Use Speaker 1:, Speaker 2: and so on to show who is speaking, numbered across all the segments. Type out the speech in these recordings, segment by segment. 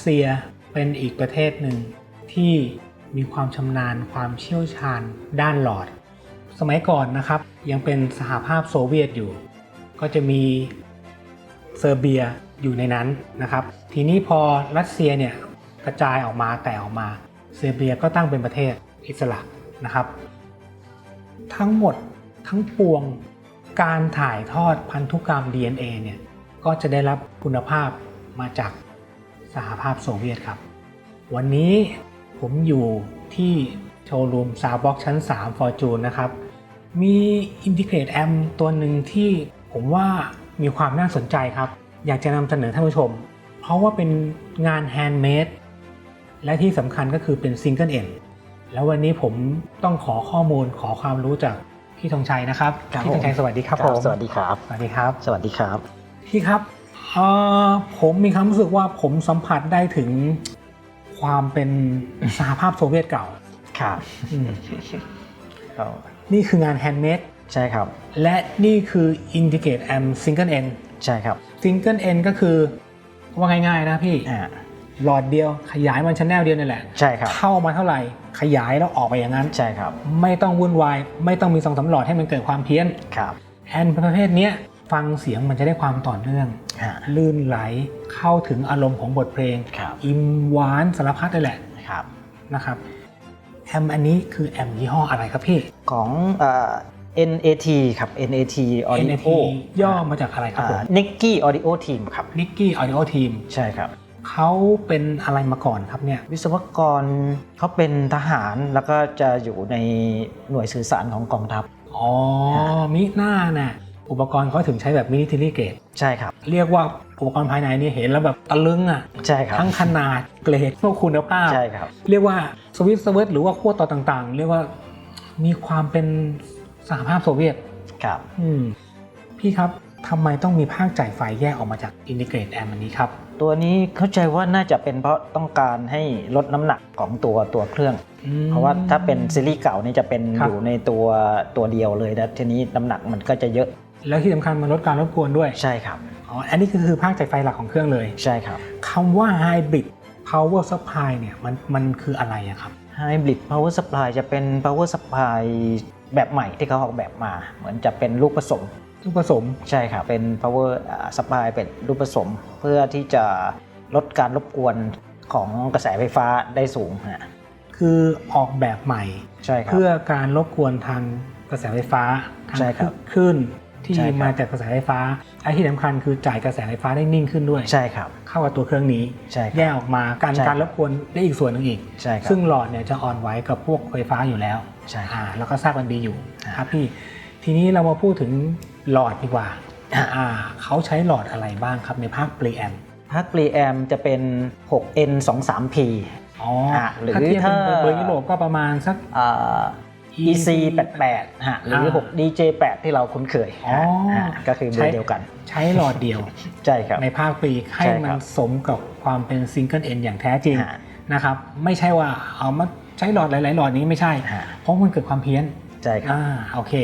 Speaker 1: ผู้ชมครับรัสเซียเป็นอีกประเทศหนึ่งที่มีความชำนาญความเชี่ยวชาญด้านหลอด สมัยก่อนนะครับยังเป็นสหภาพโซเวียตอยู่ ก็จะมีเซอร์เบียอยู่ในนั้นนะครับ ทีนี้พอรัสเซียเนี่ยกระจายออกมาแต่ออกมา เซอร์เบียก็ตั้งเป็นประเทศอิสระนะครับ ทั้งหมดทั้งปวงการถ่ายทอดพันธุกรรม DNA เนี่ยก็จะได้รับคุณภาพมาจาก สหภาพโซเวียตครับ วันนี้ผมอยู่ที่โชว์รูมซาบ็อกชั้น 3 Fortune นะครับ มี Integrate Amp ตัวหนึ่งที่ผมว่ามีความน่าสนใจครับ อยากจะนำเสนอท่านผู้ชม เพราะว่าเป็นงานแฮนด์เมดและที่สำคัญก็คือเป็นซิงเกิลเอ็นแล้ววันนี้ผมต้องขอข้อมูลขอความรู้จากพี่ธงชัยนะครับ
Speaker 2: ครับ
Speaker 1: พี่ธงชัย
Speaker 2: ผม
Speaker 1: สวัสดีครับผม
Speaker 2: สวัสดีครับ
Speaker 1: สวัสดีครับ
Speaker 2: สวัสดีครับ
Speaker 1: พี่ครับเอ่อ ผมมีความรู้สึกว่าผมสัมผัสได้ถึงความเป็นสหภาพโซเวียตเก่า
Speaker 2: ครับ
Speaker 1: อืมนี่คืองานแฮนด์เมด
Speaker 2: ใช่ครับ
Speaker 1: และนี่คือ Integrate Amp Single End
Speaker 2: ใช่ครับ
Speaker 1: Single End ก็คือว่าง่ายๆนะพี่
Speaker 2: อ่า
Speaker 1: หลอดเดียวขยายมันชั้นแนวเดียวนี่แหละ
Speaker 2: ใช่ครับ
Speaker 1: เข้ามาเท่าไหร่ขยายแล้วออกไปอย่างนั้น
Speaker 2: ใช่ครับ
Speaker 1: ไม่ต้องวุ่นวาย ไม่ต้องมีสองสามหลอดให้มันเกิดความเพี้ยน
Speaker 2: ครับ
Speaker 1: แอนประเภทเนี้ย ฟังเสียงมันจะได้ความต่อเนื่อง
Speaker 2: อ่า
Speaker 1: ลื่นไหลเข้าถึงอารมณ์ของบทเพลง
Speaker 2: ครับ
Speaker 1: อิ่มหวานสารพัดเลยแหละ
Speaker 2: ครับ
Speaker 1: นะครับแอมอันนี้คือแอมยี่ห้ออะไรครับพี่
Speaker 2: ของเอ่อ NAT ครับ NAT Audio
Speaker 1: NAT ย่อมาจากอะไรครับผม
Speaker 2: อ่า Nicky Audio Team ครับ
Speaker 1: นิกกี้ออดิโอทีม
Speaker 2: ใช่ครับ
Speaker 1: เขาเป็นอะไรมาก่อนครับเนี่ย
Speaker 2: วิศวกรเขาเป็นทหารแล้วก็จะอยู่ในหน่วยสื่อสารของกองทัพ
Speaker 1: อ๋อมิหน้าน่ะ อุปกรณ์เขาถึงใช้แบบมินิทิลี่เกต
Speaker 2: ใช่ครับ
Speaker 1: เรียกว่าอุปกรณ์ภายในนี่เห็นแล้วแบบตะลึงอะ
Speaker 2: ใช่ครับ
Speaker 1: ทั้งขนาดเกรดพวกคุณภาพ
Speaker 2: ใช่ครับ
Speaker 1: เรียกว่าสวิตสวิตหรือว่าขั้วต่อต่างๆ เรียกว่ามีความเป็นสหภาพโซเวียต
Speaker 2: ครับ
Speaker 1: อืมพี่ครับทำไมต้องมีภาคจ่ายไฟแยกออกมาจากอินทิเกรตแอมอันนี้ครับ
Speaker 2: ตัวนี้เข้าใจว่าน่าจะเป็นเพราะต้องการให้ลดน้ำหนักของตัวตัวเครื่อง
Speaker 1: อืม
Speaker 2: เพราะว่าถ้าเป็นซีรีส์เก่านี่จะเป็น
Speaker 1: ครับ
Speaker 2: อยู่ในตัวตัวเดียวเลยนะทีนี้น้ำหนักมันก็จะเยอะ
Speaker 1: แล้วที่สำคัญมันลดการรบกวนด้วย
Speaker 2: ใช่ครับ
Speaker 1: อ๋ออันนี้คือคือภาคจ่ายไฟหลักของเครื่องเลย
Speaker 2: ใช่ครับ
Speaker 1: คำว่า Hybrid Power Supply เนี่ยมันมันคืออะไรอะครับ
Speaker 2: Hybrid Power Supply จะเป็น Power Supply แบบใหม่ที่เขาออกแบบมา เหมือนจะเป็นลูกผสม
Speaker 1: ลูกผสม
Speaker 2: ใช่ครับเป็น Power อ่า Supply เป็นลูกผสม เพื่อที่จะลดการรบกวนของกระแสไฟฟ้าได้สูงฮะ
Speaker 1: คือออกแบบใหม่
Speaker 2: ใช่ครับ
Speaker 1: เพื่อการรบกวนทางกระแสไฟฟ้าทาง
Speaker 2: ใช่ครับ
Speaker 1: คลื่น ที่
Speaker 2: ใช่ครับ
Speaker 1: มาจากกระแสไฟฟ้าไอ้ที่สำคัญคือจ่ายกระแสไฟฟ้าได้นิ่งขึ้นด้วย
Speaker 2: ใช่ครับ
Speaker 1: เข้ากับตัวเครื่องนี้
Speaker 2: ใช่ค
Speaker 1: แย
Speaker 2: รับ
Speaker 1: กออกมาการ
Speaker 2: ใช่
Speaker 1: การรบกวนได้อีกส่วนหนึ่งอีก
Speaker 2: ใช่ครับ
Speaker 1: ซึ่งหลอดเนี่ยจะอ่อนไหวกับพวกไฟฟ้าอยู่แล้ว
Speaker 2: ใช่ครับ
Speaker 1: อ่าแล้วก็ทราบกันดีอยู่
Speaker 2: อ่า
Speaker 1: ครับพี่ทีนี้เรามาพูดถึงหลอดดีกว่า
Speaker 2: อ่า
Speaker 1: อ่าเขาใช้หลอดอะไรบ้างครับในภาคปรีแอม
Speaker 2: ภาค Preamp จะเป็น 6N 2 3 P
Speaker 1: อ๋อ
Speaker 2: อะหรือ
Speaker 1: ถ้าเทียบเป็น
Speaker 2: ถ้า
Speaker 1: เบอร์ยุโรปก็ประมาณสัก
Speaker 2: อ่า EC 88ฮะหรือ
Speaker 1: อ่า
Speaker 2: 6 DJ 8ที่เราคุ้นเคย
Speaker 1: อ๋อ
Speaker 2: ฮะก็คือเบอร์เดียวกัน
Speaker 1: ใช้หลอดเดียว
Speaker 2: ใช่ครับ
Speaker 1: ในภาคปรีให้
Speaker 2: ใช่
Speaker 1: มั
Speaker 2: ครั
Speaker 1: น
Speaker 2: บ
Speaker 1: สมกับความเป็นซิงเกิลเอ็นอย่างแท้จริง
Speaker 2: ฮะ
Speaker 1: นะครับไม่ใช่ว่าเอามาใช้หลอดหลาย ๆ หลอดนี้ไม่ใช่
Speaker 2: ฮะ
Speaker 1: เพราะมันเกิดความเพี้ยน
Speaker 2: ใช่ครับ
Speaker 1: อ่าโอเค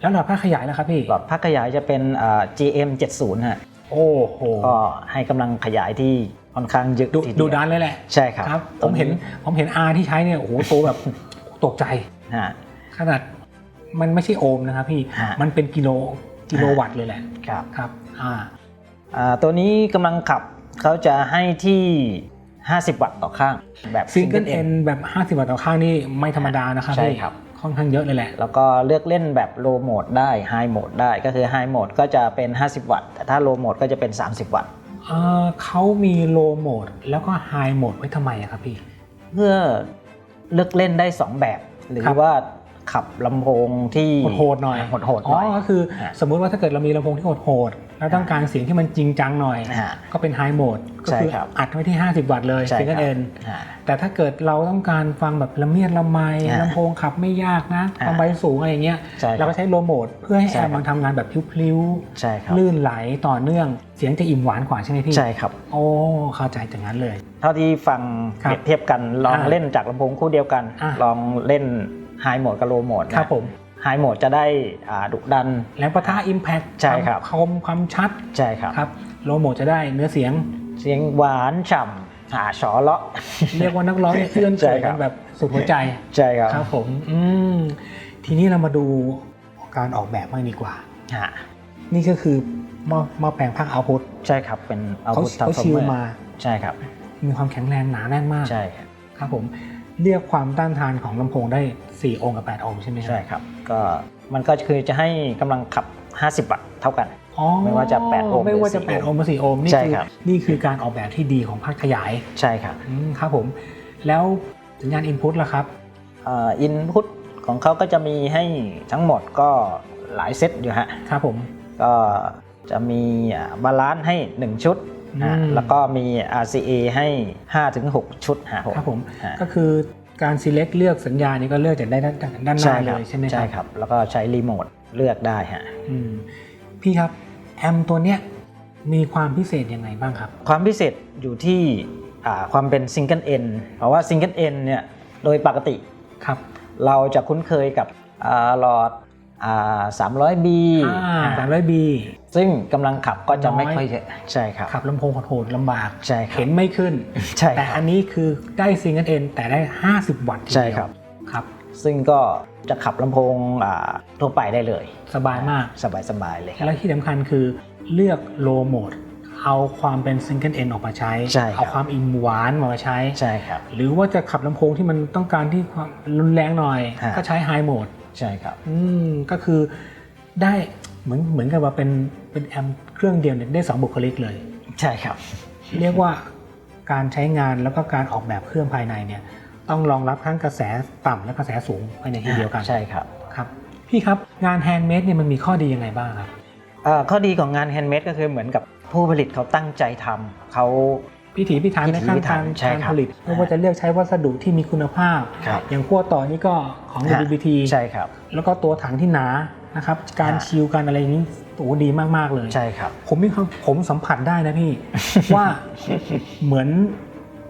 Speaker 1: แล้วหลอดภาคขยายแล้วครับพี่
Speaker 2: หลอดภาคขยายจะเป็นอ่า GM 70ฮะ
Speaker 1: โอ้โห
Speaker 2: ก็ให้กำลังขยายที่ค่อนข้างเยอะ
Speaker 1: ดู
Speaker 2: ทีเยว
Speaker 1: ดูด้านเลยแหละ
Speaker 2: ใช่ครับ
Speaker 1: ครับผ
Speaker 2: ตร
Speaker 1: ม
Speaker 2: ง
Speaker 1: เห็นผมเห็น R ที่ใช้เนี่ยโอ้โหโตแบบ ตกใจ
Speaker 2: ฮะ
Speaker 1: ขนาดมันไม่ใช่โอห์มนะครับพี่
Speaker 2: ฮะ
Speaker 1: มันเป็นกิโลกิโลวัตต์เลยแหละ
Speaker 2: ครับ
Speaker 1: ครับอ่า
Speaker 2: อ่าตัวนี้กำลังขับเขาจะให้ที่ 50 วัตต์ต่อข้าง แบบ
Speaker 1: ซิงเกิล
Speaker 2: Single
Speaker 1: เอ็น
Speaker 2: End
Speaker 1: แบบ 50 วัตต์ต่อข้างนี่ไม่ธรรมดานะครับ
Speaker 2: ใช่
Speaker 1: พี่
Speaker 2: ครับ
Speaker 1: ค่อนข้างเยอะเลยแหละ
Speaker 2: แล้วก็เลือกเล่นแบบ low mode ได้ high mode ได้ก็คือ high mode ก็จะเป็น 50 วัตต์ แต่ถ้า low mode ก็จะเป็น 30 วัตต์
Speaker 1: เอ่อเขามีโลโหมดแล้วก็ไฮโหมดไว้ทำไมอะครับพี่
Speaker 2: เพื่อ เลือกเล่นได้ 2 แบบ หรือ
Speaker 1: ครับ
Speaker 2: ว่า ขับลำโพงที่
Speaker 1: โหดๆหน่อย
Speaker 2: โหดๆ
Speaker 1: อ๋
Speaker 2: หน่อย
Speaker 1: อก็คือ
Speaker 2: ฮะ
Speaker 1: สมมุติว่าถ้าเกิดเรามีลำโพงที่โหดๆแล้วต้องการเสียงที่มันจริงจังหน่อย
Speaker 2: ฮะ
Speaker 1: ก็เป็นไฮโหมดก็
Speaker 2: ใช่
Speaker 1: คือ
Speaker 2: ครับ
Speaker 1: อัดไว้ที่ 50 วัตต์เลย
Speaker 2: ใช่
Speaker 1: ซิงเกิล
Speaker 2: ครับ
Speaker 1: เอ็น
Speaker 2: ฮะ
Speaker 1: แต่ถ้าเกิดเราต้องการฟังแบบละเมียดละไม
Speaker 2: ฮะ
Speaker 1: ลำโพงขับไม่ยากนะ
Speaker 2: ฮะ
Speaker 1: ความไบสูงอะไรอย่างเงี้ย
Speaker 2: ใช่ครับ
Speaker 1: เราก็ใช้โลโหมดเพื่อให้
Speaker 2: ใช่
Speaker 1: แอ
Speaker 2: ครั
Speaker 1: ม
Speaker 2: บ
Speaker 1: มันทำงานแบบพลิ้ว
Speaker 2: ใช่ครับ
Speaker 1: ๆลื่นไหลต่อเนื่องเสียงจะอิ่มหวานกว่าใช่ไหมพี่
Speaker 2: ใช่ครับ
Speaker 1: โอ้เข้าใจอย่างนั้นเลย
Speaker 2: เท่าที่ฟัง
Speaker 1: ครับ
Speaker 2: เปรียบเทียบกันลอง
Speaker 1: อ่า
Speaker 2: เล่นจากลำโพงคู่เดียวกัน
Speaker 1: อ่า
Speaker 2: ลองเล่น high mode กับ low mode
Speaker 1: ครับผม
Speaker 2: ไฮโหมดจะได้อ่าดุดัน
Speaker 1: แรงประทะอิมแพค
Speaker 2: ใช่ครับ
Speaker 1: คมความชัด
Speaker 2: ใช่ครับ
Speaker 1: ครับโลโหมดจะได้เนื้อเสียง
Speaker 2: เสียงหวานฉ่ำหาชอเลาะ
Speaker 1: เรียกว่านักร้องเนี่ยเอื้อน
Speaker 2: ใช่
Speaker 1: เกิด
Speaker 2: ครั
Speaker 1: กับนแบบสุดหัวใจ
Speaker 2: ใช่ครับ
Speaker 1: ครับผมอืมทีนี้เรามาดูการออกแบบบ้างดีกว่า
Speaker 2: ฮะ
Speaker 1: นี่ก็คือหม้อหม้อแปลงภาคเอาพุท
Speaker 2: ใช่ครับเป็นอา
Speaker 1: เขา
Speaker 2: วุธ
Speaker 1: เขาชิลมา
Speaker 2: ใช่ครับ
Speaker 1: มีความแข็งแรงหนาแน่นมาก
Speaker 2: ใช่ครับ
Speaker 1: ครับผม เรียกความต้านทานของลำโพงได้ 4 องค์กับ 8 องค์ใช่ไหม
Speaker 2: ใช่ครับ ก็มันก็คือจะให้กำลังขับ 50 วัตต์เท่ากัน
Speaker 1: อ๋อ
Speaker 2: ไม่ว่าจะ8โอห์ม
Speaker 1: ไม่ว่าจะ
Speaker 2: หรือ4
Speaker 1: 8องค์หรือ4องค์นี่
Speaker 2: ใช่
Speaker 1: คือ
Speaker 2: ครับ
Speaker 1: นี่คือการออกแบบที่ดีของภาคขยาย
Speaker 2: ใช่ครับ
Speaker 1: อืมครับผม แล้วสัญญาณอินพุตล่ะครับ
Speaker 2: อินพุตของเขาก็จะมีให้ทั้งหมดก็หลายเซตอยู่ฮะ
Speaker 1: ครับผม
Speaker 2: ก็จะมีบาลานซ์ให้ 1 ชุดฮะ
Speaker 1: อืม
Speaker 2: แล้วก็มี RCA ให้ 5-6 ชุดฮะ
Speaker 1: ครับผม
Speaker 2: ฮะ
Speaker 1: ก็คือการ select เลือกสัญญาณนี้ก็เลือกจากได้ด้านด้านหน้าเลยใช่ไหมครับ
Speaker 2: ใช่ครับ แล้วก็ใช้รีโมทเลือกได้ฮะ
Speaker 1: อืมพี่ครับแอมตัวเนี้ยมีความพิเศษยังไงบ้างครับ ความ
Speaker 2: ความพิเศษอยู่ที่อ่าความเป็นซิงเกิลเอ็นเพราะว่าซิงเกิลเอ็นเนี่ยโดยปกติ
Speaker 1: ครับ
Speaker 2: เราจะคุ้นเคยกับอ่าหลอดอ่า 300B
Speaker 1: สามร้อยบี
Speaker 2: ซึ่งกำลังขับก็จะไม่
Speaker 1: น้อย
Speaker 2: ค่อยเยอะใช่ครับ
Speaker 1: ขับลำโพงโหดๆลำบาก
Speaker 2: ใช่ครับ
Speaker 1: เข็นไม่ขึ้น
Speaker 2: ใช่
Speaker 1: แต่
Speaker 2: ครั
Speaker 1: อั
Speaker 2: บ
Speaker 1: นนี้คือได้ซิงเกิลเอ็นแต่ได้ 50 วัตต์ทีเดียว
Speaker 2: ใช่ครับ
Speaker 1: ครับ
Speaker 2: ซึ่งก็จะขับลำโพงอ่าทั่วไปได้เลย
Speaker 1: สบายมาก
Speaker 2: สบายๆเลยครับ
Speaker 1: และที่สำคัญคือเลือกโลโหมด เอาความเป็นซิงเกิลเอ็นออกมาใช้
Speaker 2: ใช่ครับ
Speaker 1: เอาความอิ่มหวานมาใช้
Speaker 2: ใช่ครับ
Speaker 1: หรือว่าจะขับลำโพงที่มันต้องการที่ความรุนแรงหน่อย
Speaker 2: ฮะ
Speaker 1: ก็ใช้ไฮโหมด
Speaker 2: ใช่ครับ
Speaker 1: อืมก็คือได้เหมือนเหมือนกับว่าเป็นเป็นแอมป์เครื่องเดียวเนี่ยได้สองบุคลิกเลย
Speaker 2: ใช่ครับ
Speaker 1: เรียกว่าการใช้งานแล้วก็การออกแบบเครื่องภายในเนี่ย ต้องรองรับทั้งกระแสต่ำและกระแสสูงภายในที่เดียวกัน
Speaker 2: ใช่ครับ
Speaker 1: ครับ พี่ครับงานแฮนด์เมดเนี่ยมันมีข้อดียังไงบ้างครับ
Speaker 2: อ่าข้อดีของงานแฮนด์เมดก็คือเหมือนกับผู้ผลิตเขาตั้งใจทำเขา
Speaker 1: พิถีพิถันในขั้น
Speaker 2: พิถีพิถั
Speaker 1: การ
Speaker 2: นใช่
Speaker 1: การ
Speaker 2: ครับ
Speaker 1: ผลิตไม่ว่าจะเลือกใช้วัสดุที่มีคุณภาพ
Speaker 2: ครับ
Speaker 1: อย่างขั้วต่อนี่ก็ของ
Speaker 2: ฮะ
Speaker 1: WBT
Speaker 2: ใช่ครับ
Speaker 1: แล้วก็ตัวถังที่หนานะครับการ
Speaker 2: ฮะ
Speaker 1: ชิลการอะไรอย่างนี้โอ้ดีมาก ๆ เลย
Speaker 2: ใช่ครับ
Speaker 1: ผมมีความผมสัมผัสได้นะพี่ ว่าเหมือน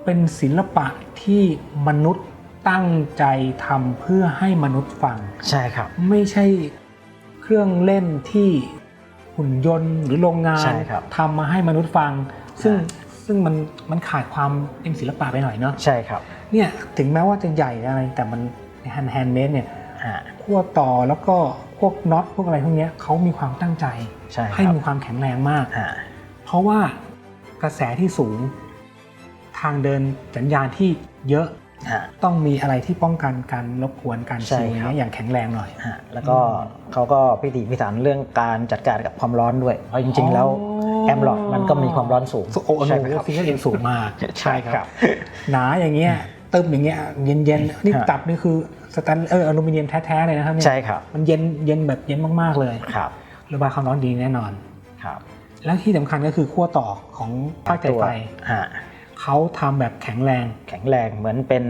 Speaker 1: เป็นศิลปะที่มนุษย์ตั้งใจทำเพื่อให้มนุษย์ฟัง
Speaker 2: ใช่ครับ
Speaker 1: ไม่ใช่เครื่องเล่นที่หุ่นยนต์หรือโรงงาน
Speaker 2: ใช่ครับ
Speaker 1: ทำมาให้มนุษย์ฟัง ซึ่ง
Speaker 2: ฮะ
Speaker 1: ซึ่งมันมันขาดความเป็นศิลปะไปหน่อยเนาะ
Speaker 2: ใช่ครับ
Speaker 1: เนี่ยถึงแม้ว่าจะใหญ่อะไรแต่มันแฮนด์แฮนด์เมดเนี่ย
Speaker 2: ฮะ
Speaker 1: ขั้วต่อแล้วก็พวกน็อตพวกอะไรพวกเนี้ยเขามีความตั้งใจ
Speaker 2: ใช่ค
Speaker 1: ให้
Speaker 2: รับ
Speaker 1: มีความแข็งแรงมาก
Speaker 2: ฮะ
Speaker 1: เพราะว่ากระแสที่สูง ทางเดินสัญญาณที่เยอะ
Speaker 2: ฮะ
Speaker 1: ต้องมีอะไรที่ป้องกันการรบกวนการ
Speaker 2: ใช่
Speaker 1: ชิว
Speaker 2: ครับ
Speaker 1: เนี้ยอย่างแข็งแรงหน่อย
Speaker 2: ฮะแล้วก็เขาก็พิถีพิถันเรื่องการจัดการกับความร้อนด้วย เพราะจริง ๆ แล้ว แอมหลอดมันก็มีความร้อนสูง
Speaker 1: โอ้โห
Speaker 2: ใช่ไหมครับ
Speaker 1: ฟิงเกอร์เอ็นสูงมาก
Speaker 2: ใช่ครับ
Speaker 1: หนาอย่างเงี้ยตึมอย่างเงี้ยเย็นเย็นๆนี่
Speaker 2: ฮะ
Speaker 1: ตับนี่คือสแตนเอออลูมิเนียมแท้ๆเลยนะครับเนี่ย
Speaker 2: ใช่ครับ
Speaker 1: มันเย็นเย็นแบบเย็นมากๆเลย
Speaker 2: ครับ
Speaker 1: ระบายความร้อนดีแน่นอน
Speaker 2: ครับ
Speaker 1: แล้วที่สำคัญก็คือขั้วต่อของภาคไฟไฟ
Speaker 2: ฮะ
Speaker 1: เขาทำแบบแข็งแรง
Speaker 2: แข็งแรงเหมือนเป็น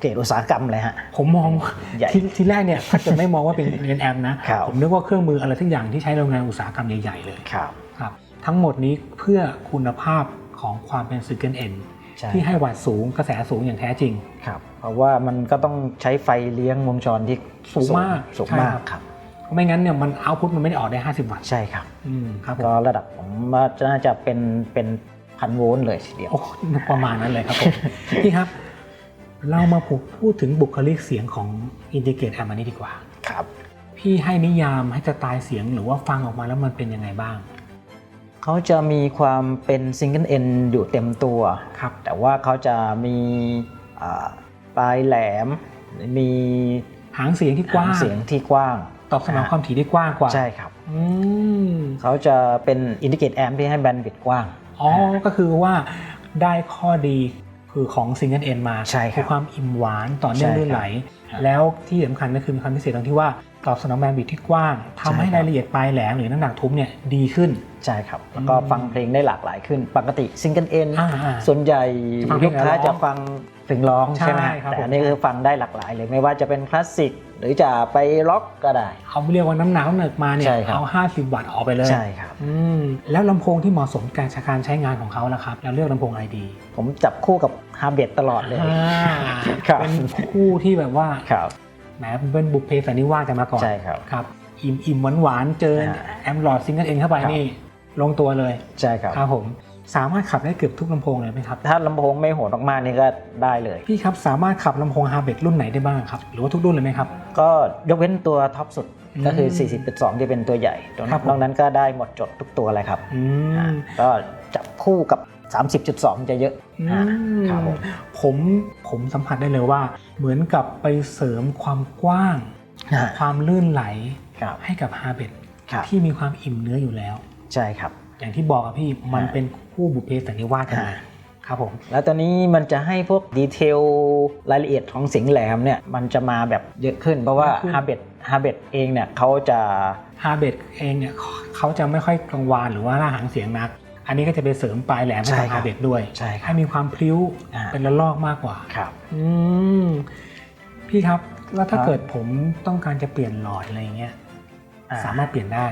Speaker 2: เกรดอุตสาหกรรมเลยฮะ
Speaker 1: ผมมอง
Speaker 2: ใหญ่
Speaker 1: ททีแรกเนี่ยถ้าเกิดไม่มองว่าเป็นเรียนแอมนะ
Speaker 2: ครับ
Speaker 1: ผมนึกว่าเครื่องมืออะไรทุกอย่างที่ใช้โรงงานอุตสาหกรรมใหญ่ ๆ เลย
Speaker 2: ครับ
Speaker 1: ครับ ทั้งหมดนี้เพื่อคุณภาพของความเป็นซิงเกิลเอ็น
Speaker 2: ใช่
Speaker 1: ที่ให้วัตต์สูงกระแสสูงอย่างแท้จริง
Speaker 2: ครับ เพราะว่ามันก็ต้องใช้ไฟเลี้ยงวงจรที่
Speaker 1: สูงมาก
Speaker 2: สูง
Speaker 1: ใช่
Speaker 2: มาก
Speaker 1: ครับ
Speaker 2: ครับ
Speaker 1: เพราะไม่งั้นเนี่ยมันเอาพุทมันไม่ได้ออกได้ 50 วัตต์
Speaker 2: ใช่ครับ
Speaker 1: อืมครับผ
Speaker 2: ก็
Speaker 1: ม
Speaker 2: ระดับผมว่าน่าจะเป็นเป็นพันโวลต์เลยทีเดียว
Speaker 1: โอ้ประมาณนั้นเลยครับผมพี่ครับ เรามาพูดพูดถึงบุคลิกเสียงของอินทิเกรตแอมอันนี้ดีกว่า
Speaker 2: ครับ
Speaker 1: พี่ให้นิยามให้สไตล์เสียงหรือว่าฟังออกมาแล้วมันเป็นยังไงบ้าง
Speaker 2: เขาจะมีความเป็นซิงเกิลเอ็นอยู่เต็มตัว
Speaker 1: ครับ
Speaker 2: แต่ว่าเขาจะมีอ่าปลายแหลม มี
Speaker 1: หางเสียงที่กว้าง
Speaker 2: หางเสียงที่กว้าง
Speaker 1: ตอบสนองความถี่ได้กว้างกว่า
Speaker 2: ใช่ครับ
Speaker 1: อืม
Speaker 2: เขาจะเป็นอินดิเกตแอมที่ให้แบนด์วิดต์กว้าง
Speaker 1: อ๋อก็คือว่าได้ข้อดีคือของซิงเกิลเอ็นมา
Speaker 2: ใช่ครับ
Speaker 1: อความอิ่มหวานต่อเนื่อง
Speaker 2: ใช่ครับ
Speaker 1: ลื่นไหล
Speaker 2: ครับ
Speaker 1: แล้วที่สำคัญก็คือมีความพิเศษตรงที่ว่าตอบสนองแบนด์วิดท์ที่กว้างทำให้
Speaker 2: ใช่ครับ
Speaker 1: รายละเอียดปลายแหลมหรือน้ำหนักทุ้มเนี่ยดีขึ้น
Speaker 2: ใช่ครับ แล้วก็
Speaker 1: อืม
Speaker 2: ฟังเพลงได้หลากหลายขึ้น ปกติซิงเกิลเอ็น
Speaker 1: อ่าอ่า
Speaker 2: ส่วนใหญ่
Speaker 1: จะฟังเพล
Speaker 2: ลู
Speaker 1: ง
Speaker 2: กค้า
Speaker 1: แล้วร้อง
Speaker 2: จะฟังเพลงร้อง
Speaker 1: ใช่
Speaker 2: ใช่ไหมฮะ
Speaker 1: ครับ
Speaker 2: แต่
Speaker 1: ผม
Speaker 2: อันนี้คือฟังได้หลากหลายเลยไม่ว่าจะเป็นคลาสสิกหรือจะไปล็อกก็ได้
Speaker 1: เอาเรียกว่าน้ำหนักน้ำหนักมาเนี่ย
Speaker 2: ใช่ครับ
Speaker 1: เอา 50 วัตต์ออกไปเลย
Speaker 2: ใช่ครับ
Speaker 1: อืมแล้วลำโพงที่เหมาะสมกับการการใช้งานของเขาล่ะครับแล้วเลือกลำโพงอะไรดี
Speaker 2: ผมจับคู่กับฮาร์เบตตลอดเลย
Speaker 1: อ่า
Speaker 2: ครับ
Speaker 1: เป็นคู่ที่แบบว่า
Speaker 2: ครับ
Speaker 1: แหมเป็นบุพเพสันนิวาสกันมาก่อน
Speaker 2: ใช่ครับ
Speaker 1: ครับอิ่มอิ่มหวานหวานๆเจอ
Speaker 2: อ่า
Speaker 1: แอมหลอดซิงเกิลเอ็นเข้าไป
Speaker 2: ครับ
Speaker 1: นี่ ลงตัวเลย
Speaker 2: ใช่ครับ
Speaker 1: ครับผมสามารถขับได้เกือบทุกลำโพงเลยไหมครับ
Speaker 2: ถ้าลำโพงไม่โหดมากๆนี่ก็ได้เลย
Speaker 1: พี่ครับสามารถขับลำโพงฮาร์เบรุ่นไหนได้บ้างครับ หรือว่าทุกรุ่นเลยไหมครับ
Speaker 2: ก็ยกเว้นตัวท็อปสุด
Speaker 1: อืม
Speaker 2: ก็คือ 40.2 ที่เป็นตัวใหญ่ตัวน
Speaker 1: ครับผม
Speaker 2: อกนั้นก็ได้หมดจดทุกตัวเลยครับ
Speaker 1: อื
Speaker 2: อ่ามก็จับคู่กับ 30.2 จะเยอะ
Speaker 1: อื
Speaker 2: อ่ามครับผม
Speaker 1: ผมผมสัมผัสได้เลยว่า เหมือนกับไปเสริมความกว้าง
Speaker 2: อ่า
Speaker 1: ความลื่นไหล
Speaker 2: ครับ
Speaker 1: ให้กับฮาร์เบ
Speaker 2: ครับ
Speaker 1: ที่มีความอิ่มเนื้ออยู่แล้ว
Speaker 2: ใช่ครับ
Speaker 1: อย่างที่บอกอะพี่มัน
Speaker 2: อ่า
Speaker 1: เป็นคู่บุพเพสันนิวาสกัน
Speaker 2: อ่า
Speaker 1: เลยครับผม
Speaker 2: แล้วตัวนี้มันจะให้พวกดีเทลรายละเอียดของเสียงแหลมเนี่ยมันจะมาแบบเยอะขึ้น เพราะว่า
Speaker 1: เยอะขึ้น
Speaker 2: ฮาร์เบดฮาร์เบดเองเนี่ยเขาจะ
Speaker 1: ฮาร์เบเองเนี่ยเขาเขาจะไม่ค่อยกังวานหรือว่าล่าหางเสียงนัก อันนี้ก็จะไปเสริมปลายแหลมให้
Speaker 2: ใช่
Speaker 1: กับ
Speaker 2: ครั
Speaker 1: ฮา
Speaker 2: บ
Speaker 1: ร์เบด้วย
Speaker 2: ใช่ครั
Speaker 1: ให้
Speaker 2: บ
Speaker 1: มีความพลิ้ว
Speaker 2: อ่า
Speaker 1: เป็นระลอกมากกว่า
Speaker 2: ครับ
Speaker 1: อืมพี่ครับแล้วถ้า
Speaker 2: ครับ
Speaker 1: เกิดผมต้องการจะเปลี่ยนหลอดอะไรเงี้ย
Speaker 2: อ่
Speaker 1: สามารถเปลี่ยนได้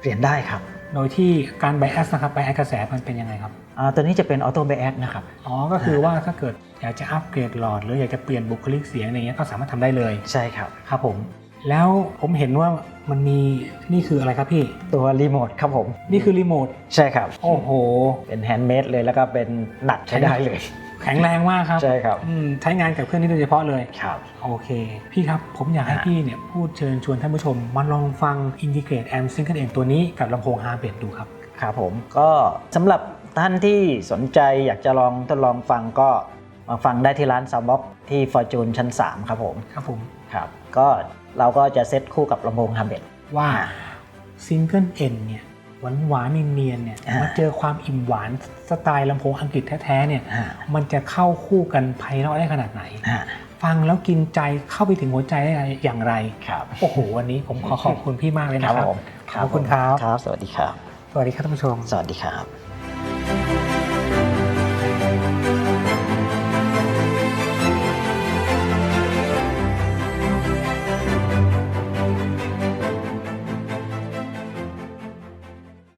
Speaker 2: เปลี่ยนได้ครับ
Speaker 1: โดยที่การไบแอสนะครับไบแอสกระแสมันเป็นยังไงครับ
Speaker 2: อ่าตัวนี้จะเป็นออโต้ไบแอดนะครับ
Speaker 1: อ๋อ ก็คือว่าถ้าเกิดอยากจะอัปเกรดหลอด หรืออยากจะเปลี่ยนบุคลิกเสียงอะไรเงี้ยก็สามารถทำได้เลย
Speaker 2: ใช่ครับ
Speaker 1: ครับผม แล้วผมเห็นว่ามันมีนี่คืออะไรครับพี่
Speaker 2: ตัวรีโมทครับผม
Speaker 1: นี่คือรีโมท
Speaker 2: ใช่ครับ
Speaker 1: โอ้โห
Speaker 2: เป็นแฮนด์เมดเลยแล้วก็เป็นหนักใช้ได้เลย
Speaker 1: แข็งแรงมากครับ
Speaker 2: ใช่ครับ
Speaker 1: อืมใช้งานกับเครื่องนี้โดยเฉพาะเลย
Speaker 2: ครับ
Speaker 1: โอเค พี่ครับผมอยากให้
Speaker 2: อ่า
Speaker 1: พี่เนี่ยพูดเชิญชวนท่านผู้ชมมาลองฟัง Integrate Amp Single End ตัวนี้กับลำโพง h a r b e t ดูครับ
Speaker 2: ครับผมก็สำหรับท่านที่สนใจอยากจะลองทดลองฟังก็มาฟังได้ที่ร้านซาวบ็อกที่ Fortune ชั้น 3 ครับผม
Speaker 1: ครับผม
Speaker 2: ครับก็เราก็จะเซตคู่กับลำโพงฮาร์เบด
Speaker 1: ว่า
Speaker 2: อ่า
Speaker 1: Single End เนี่ย หวานหวานๆเนียนๆเนี่ย
Speaker 2: อ่าม
Speaker 1: มาเจอความอิ่มหวานสไตล์ลำโพงอังกฤษแท้ๆเนี่ยมันจะเข้าคู่กันไพเราะได้ขนาดไหน ฟังแล้วกินใจเข้าไปถึงหัวใจได้อย่างไร
Speaker 2: ครับ
Speaker 1: โอ้โหวันนี้ผมขอขอบคุณพี่มากเลย
Speaker 2: ค
Speaker 1: นะ
Speaker 2: รับ
Speaker 1: ครับ
Speaker 2: ผม
Speaker 1: ขอบคุณครับ
Speaker 2: ครับ สวัสดีครับ
Speaker 1: สวัสดีครับท่านผู้ชม
Speaker 2: สวัสดีครับ